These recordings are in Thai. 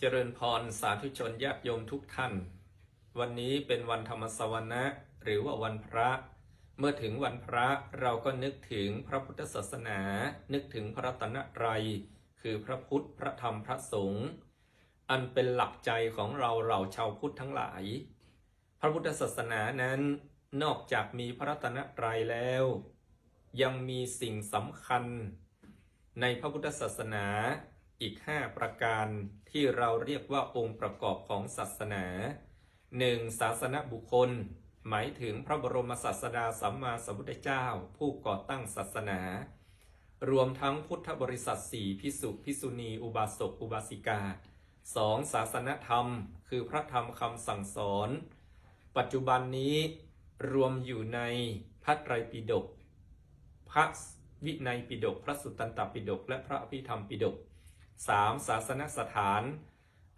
เจริญพรสาธุชนญาติโยมทุกท่าน วันนี้เป็นวันธรรมสวนะหรือว่าวันพระ เมื่อถึงวันพระเราก็นึกถึงพระพุทธศาสนา นึกถึงพระรัตนตรัยคือพระพุทธพระธรรมพระสงฆ์อันเป็นหลักใจของเราเราชาวพุทธทั้งหลาย พระพุทธศาสนานั้นนอกจากมีพระรัตนตรัยแล้ว ยังมีสิ่งสำคัญ ในพระพุทธศาสนา อีก 5 ประการที่เราเรียกว่าองค์ประกอบของศาสนา 1. ศาสนบุคคล หมายถึงพระบรมศาสดาสัมมาสัมพุทธเจ้า ผู้ก่อตั้งศาสนา รวมทั้งพุทธบริษัทสี่พิสุพิสุณี อุบาสก อุบาสิกา 2. ศาสนธรรม คือพระธรรมคำสั่งสอน ปัจจุบันนี้รวมอยู่ในพระไตรปิฎกพระวินัยปิฎกพระสุตตันตปิฎกและพระอภิธรรมปิฎก 3. ศาสนสถาน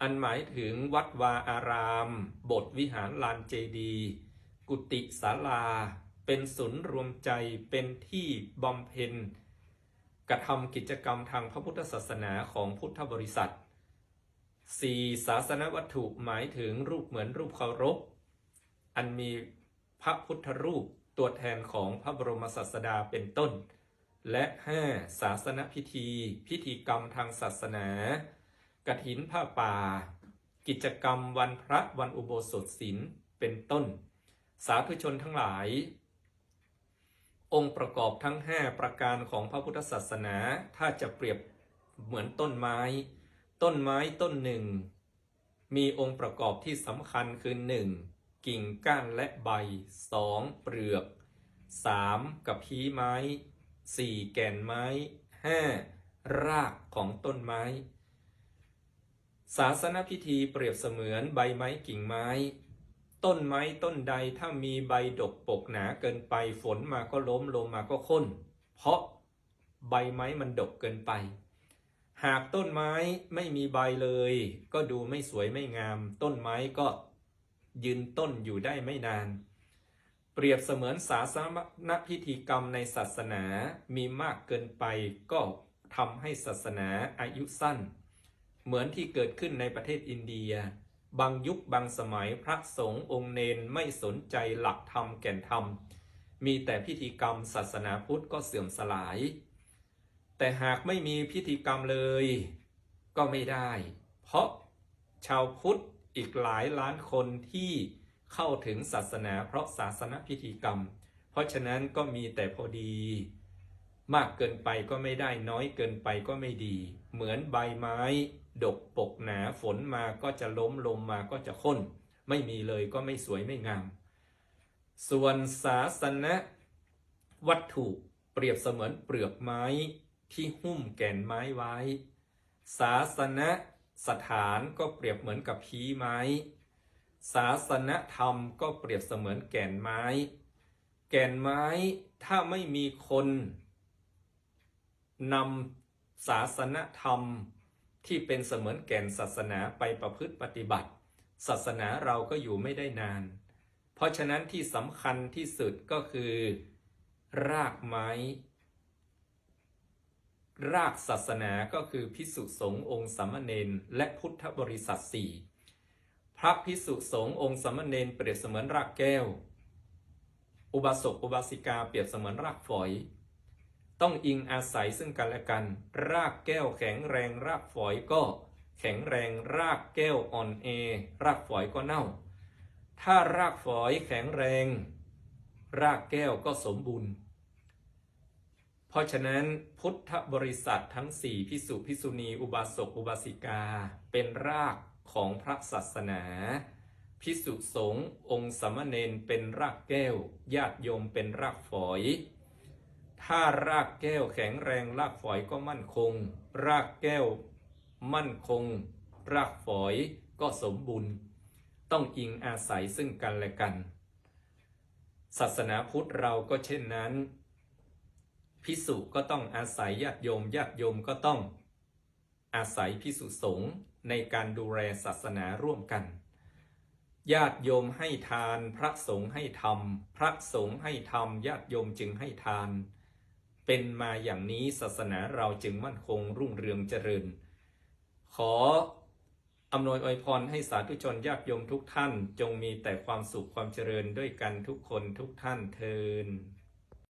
อันหมายถึงวัดวาอาราม บทวิหารลานเจดี กุฏิศาลา เป็นศูนย์รวมใจเป็นที่บำเพ็ญกระทำกิจกรรมทางพระพุทธศาสนาของพุทธบริษัท 4. ศาสนวัตถุหมายถึงรูปเหมือนรูปเคารพ อันมีพระพุทธรูปตัวแทนของพระบรมศาสดาเป็นต้น และ 5. ศาสนพิธี พิธีกรรมทางศาสนากฐินผ้าป่า กิจกรรมวันพระวันอุโบสถศีลเป็นต้น สาธุชนทั้งหลาย องค์ประกอบทั้ง 5 ประการของพระพุทธศาสนาถ้าจะเปรียบเหมือนต้นไม้ ต้นไม้ต้นหนึ่ง มีองค์ประกอบที่สำคัญคือ 1. กิ่งก้านและใบ 2. เปลือก 3. กับพีไม้ 4. แก่นไม้ 5. รากของต้นไม้ ศาสนพิธีเปรียบเสมือนใบไม้กิ่งไม้ ต้นไม้ต้นใดถ้ามีใบดกปกหนาเกินไปฝนมาก็ล้มลมมาก็ค้น เพราะใบไม้มันดกเกินไป หากต้นไม้ไม่มีใบเลย ก็ดูไม่สวยไม่งาม ต้นไม้ก็ยืนต้นอยู่ได้ไม่นาน เปรียบเสมือนศาสนพิธีกรรมในศาสนามีมากเกินไปก็ทำให้ศาสนาอายุสั้น เหมือนที่เกิดขึ้นในประเทศอินเดีย บางยุคบางสมัยพระสงฆ์องค์เนนไม่สนใจหลักธรรมแก่นธรรม มีแต่พิธีกรรมศาสนาพุทธก็เสื่อมสลาย แต่หากไม่มีพิธีกรรมเลย ก็ไม่ได้ เพราะชาวพุทธอีกหลายล้านคนที่ เข้าถึงศาสนาเพราะศาสนพิธีกรรม เพราะฉะนั้นก็มีแต่พอดี มากเกินไปก็ไม่ได้น้อยเกินไปก็ไม่ดี เหมือนใบไม้ ดกปกหนาฝนมาก็จะล้มลมมาก็จะค้น ไม่มีเลยก็ไม่สวยไม่งาม ส่วนศาสนวัตถุเปรียบเสมือนเปลือกไม้ที่หุ้มแก่นไม้ไว้ ศาสนสถานก็เปรียบเหมือนกับพีไม้ ศาสนธรรมก็เปรียบเสมือนแก่นไม้ แก่นไม้ถ้าไม่มีคนนำศาสนธรรมที่เป็นเสมือนแก่นศาสนาไปประพฤติปฏิบัติ ศาสนาเราก็อยู่ไม่ได้นาน เพราะฉะนั้นที่สำคัญที่สุดก็คือ รากไม้ รากศาสนาก็คือพิสุสงฆ์องค์สามเณรและพุทธบริษัทสี่ พระพิสุสงฆ์องค์สามเณรเปรียบเสมือนรากแก้ว อุบาสกอุบาสิกาเปรียบเสมือนรากฝอย ต้องอิงอาศัยซึ่งกันและกัน รากแก้วแข็งแรงรากฝอยก็แข็งแรงรากแก้วอ่อนเอ รากฝอยก็เน่า ถ้ารากฝอยแข็งแรง รากแก้วก็สมบูรณ์เพราะฉะนั้นพุทธบริษัททั้งสี่พิสุพิสุณี อุบาสกอุบาสิกา เป็นราก ของพระศาสนา พิสุสงฆ์องค์สามเณรเป็นรากแก้ว ญาติโยมเป็นรากฝอย ถ้ารากแก้วแข็งแรงรากฝอยก็มั่นคง รากแก้วมั่นคง รากฝอยก็สมบูรณ์ต้องอิงอาศัยซึ่งกันและกัน ศาสนาพุทธเราก็เช่นนั้น พิสุก็ต้องอาศัยญาติโยมญาติโยมก็ต้อง อาศัยพิสุสงฆ์ในการดูแลศาสนาร่วมกัน ญาติโยมให้ทาน พระสงฆ์ให้ทำพระสงฆ์ให้ทำญาติโยมจึงให้ทาน เป็นมาอย่างนี้ศาสนาเราจึงมั่นคงรุ่งเรืองเจริญ ขออำนวยอวยพรให้สาธุชนญาติโยมทุกท่าน จงมีแต่ความสุขความเจริญด้วยกันทุกคนทุกท่านเทิน